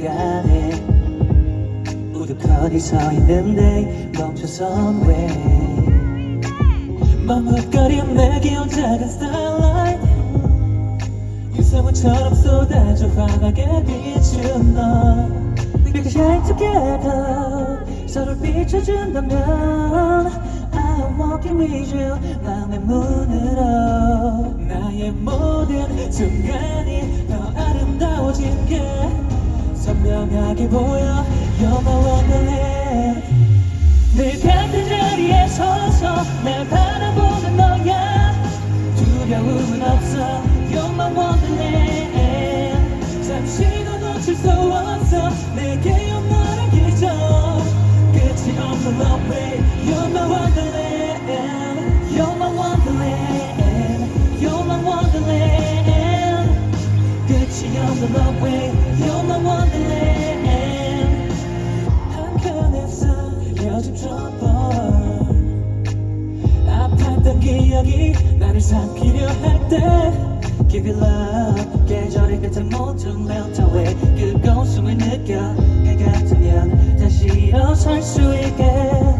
공간에 우두커니 서 있는데 멈춰선 왜? 머뭇거린 내 귀여운 작은 starlight. 유성우처럼 쏟아져 환하게 비춘 너 can shine together. 서로를 비춰준다면 I'm walking with you. 마음의 문으로. 나의 모든 순간이 더 아름다워진 게 선명하게 보여 You're my wonderland 늘 같은 자리에 서서 날 바라보는 너야 두려움은 없어 You're my wonderland 잠시도 놓칠 수 없어 내게 영원한 기적 끝이 없는 love way You're my wonderland 기억이 나를 삼키려 할때 Give you love 계절의 끝에 melt away 뜨거운 숨을 느껴 해가 뜨면 다시 일어설 수 있게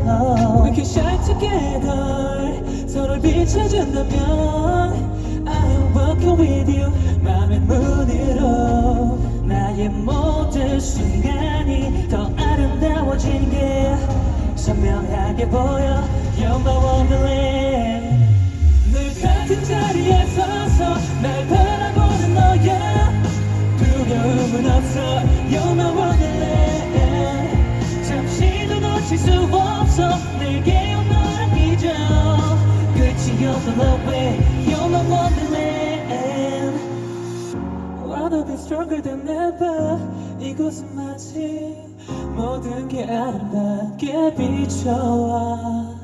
oh. We can shine together 서로를 비춰준다면 I am walking with you 맘의 문으로 나의 모든 순간이 더 아름다워진 게 선명하게 보여 You're my wonderland 없어 my wonderland 잠시도 놓칠 수 없어 내게 영원한 기적 끝이 없는 love wonderland Wanna be stronger than ever 이곳은 마치 모든 게 아름답게 비춰와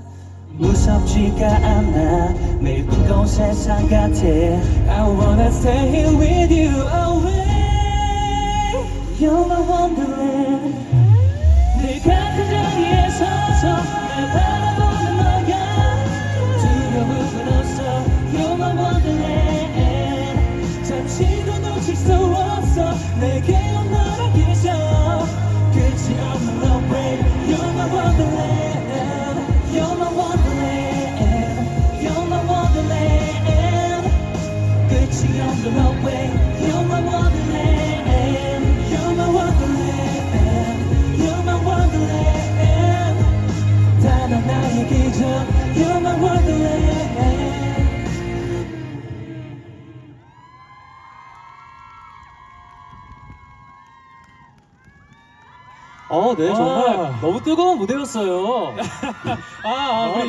무섭지가 않아 매일 뜨거운 세상 같아 I wanna stay here with you always You're my wonderland 늘 같은 자리에 서서 날 바라보는 너야 두려움은 없어 You're my wonderland 잠시도 놓칠 수 없어 내게 영원한 기적 끝이 없는 love way You're my wonderland You're my wonderland You're my wonderland 끝이 없는 love way 어, 네, 정말 아. 너무 뜨거운 무대였어요. 아, 아, 우리